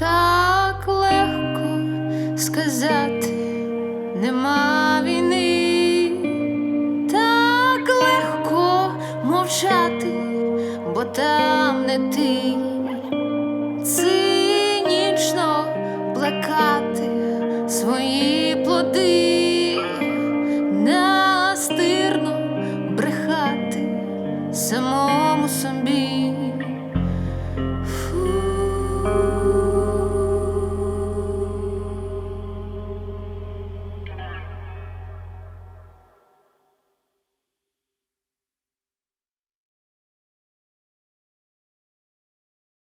так легко сказати, нема війни, так легко мовчати, бо там не ти, цинічно плекати свої плоди, настирно брехати самому собі.